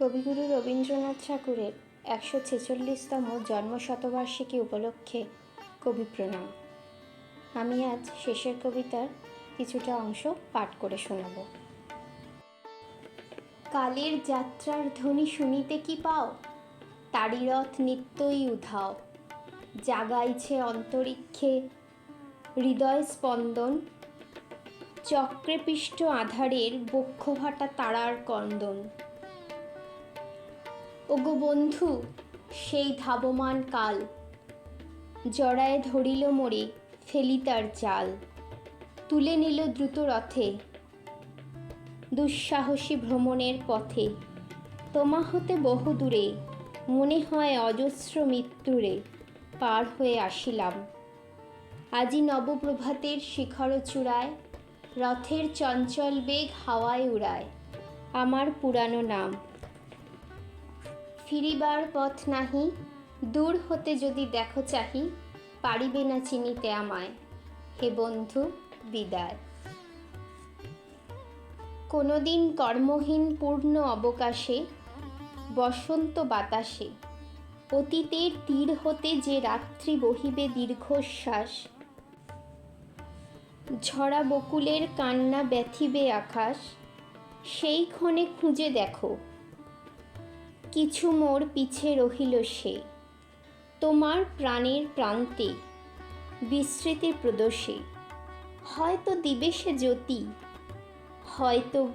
কবিগুরু রবীন্দ্রনাথ ঠাকুরের একশো ছেচল্লিশতম জন্মশতবার্ষিকী উপলক্ষে কবি প্রণাম। আমি আজ শেষের কবিতার কিছুটা অংশ পাঠ করে শোনাব। কালের যাত্রার ধ্বনি শুনিতে কি পাও? তারিরথ নিত্যই উধাও। জাগাইছে অন্তরিক্ষে হৃদয় স্পন্দন। চক্রে পিষ্ট আধারের বক্ষভাটা তারার কন্দন। ওগো বন্ধু, সেই ধাবমান কাল। জড়ায় ধরিল মোরে ফেলি তার জাল। তুলে নিল দ্রুত রথে। দুঃসাহসী ভ্রমণের পথে। তোমা হতে বহু দূরে, মনে হয় অজস্র মৃত্যুরে পার হয়ে আসিলাম। আজি নবপ্রভাতের শিখর চূড়ায়, রথের চঞ্চল বেগ হাওয়ায় উড়ায়, আমার পুরানো নাম। ফিরিবার পথ নাহি, দূর হতে যদি দেখো চাহি, পারিবে না চিনিতে আমায়। হে বন্ধু, বিদায়। কোনোদিন কর্মহীন পূর্ণ অবকাশে, বসন্ত বাতাসে, অতীতের তীর হতে যে রাত্রি বহিবে দীর্ঘশ্বাস, ঝরা বকুলের কান্না ব্যথিবে আকাশ, সেই ক্ষণে খুঁজে দেখো। কিছু মোর পিছে রহিল সে। তোমার প্রাণের প্রান্তে বিস্মৃতির প্রদোষে হয়তো দিবে সে জ্যোতি, হয়তো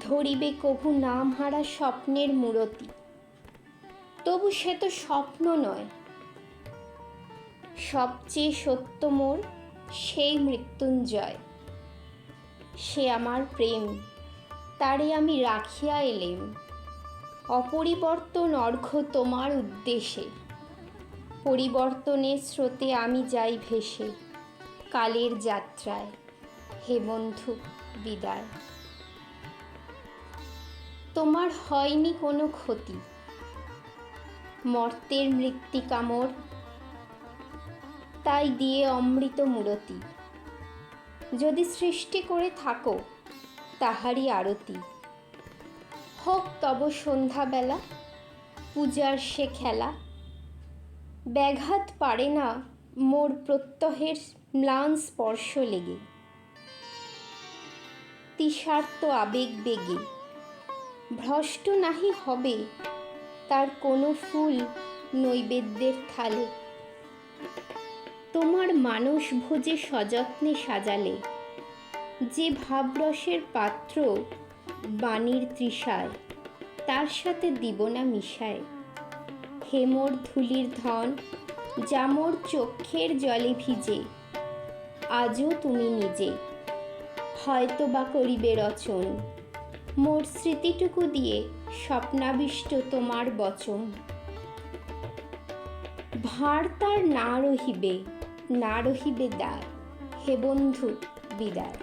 ধরিবে কভু নাম হারা স্বপ্নের মূরতি। তবু সে তো স্বপ্ন নয়। সবচেয়ে সত্য মোর সেই মৃত্যুঞ্জয়। সে আমার প্রেম, তারে আমি রাখিয়া এলেম। অপরিবর্তন অর্ঘ্য তোমার উদ্দেশ্যে। পরিবর্তনের স্রোতে আমি যাই ভেসে, কালের যাত্রায়। হে বন্ধু, বিদায়। তোমার হয়নি কোনো ক্ষতি, মর্তের মৃত্তিকামর তাই দিয়ে অমৃত মূরতি। যদি সৃষ্টি করে থাকো, তাহারই আরতি। হোক তব সন্ধ্যাবেলা, পূজার সে খেলা। ব্যাঘাত পারে না মোর প্রত্যহের ম্লান স্পর্শ লেগে। তিসার্ত আবেগ বেগে, ভ্রষ্ট নাহি হবে তার কোনো ফুল নৈবেদ্যের থালে। তোমার মানস ভোজে সযত্নে সাজালে, যে ভাবরসের পাত্র বাণীর তৃষায়, তার সাথে দিব না মিশায় হেমর ধুলির ধন জামর চক্ষের জলে ভিজে, আজও তুমি নিজে। হয়তো বা করিবে রচন, মোর স্মৃতিটুকু দিয়ে স্বপ্নাবিষ্ট তোমার বচন। ভার তার না রহিবে না রহিবে দ্বার, হে বন্ধু, বিদায়।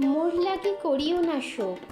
মোর লাগে করিও না শোক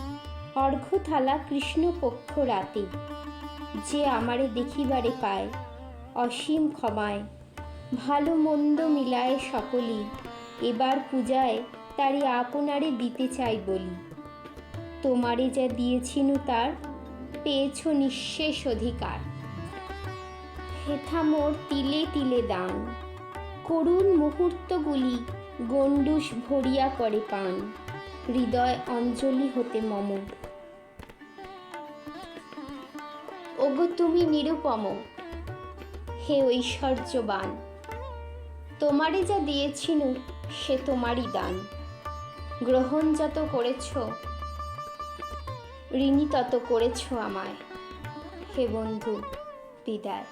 অর্ঘ্যথালা কৃষ্ণপক্ষ রাতে। যে আমারে দেখিবারে পায়, অসীম ক্ষমায়। ভালো মন্দ মিলায় সকলই এবার পূজায় তারই আপনারে দিতে চাই বলি। তোমারে যা দিয়েছিনু তার, পেয়েছ নিঃশেষ অধিকার। হেথা মোর তিলে তিলে দান। করুণ মুহূর্তগুলি গণ্ডুষ ভরিয়া করে পান। হৃদয় অঞ্জলি হতে মম। তুমি নিরুপম। হে ঐশ্বর্যবান তোমারই যা দিয়েছিনু, সে তোমারই দান। গ্রহণ যত করেছ, ঋণী তত করেছ আমায়। হে বন্ধু, বিদায়।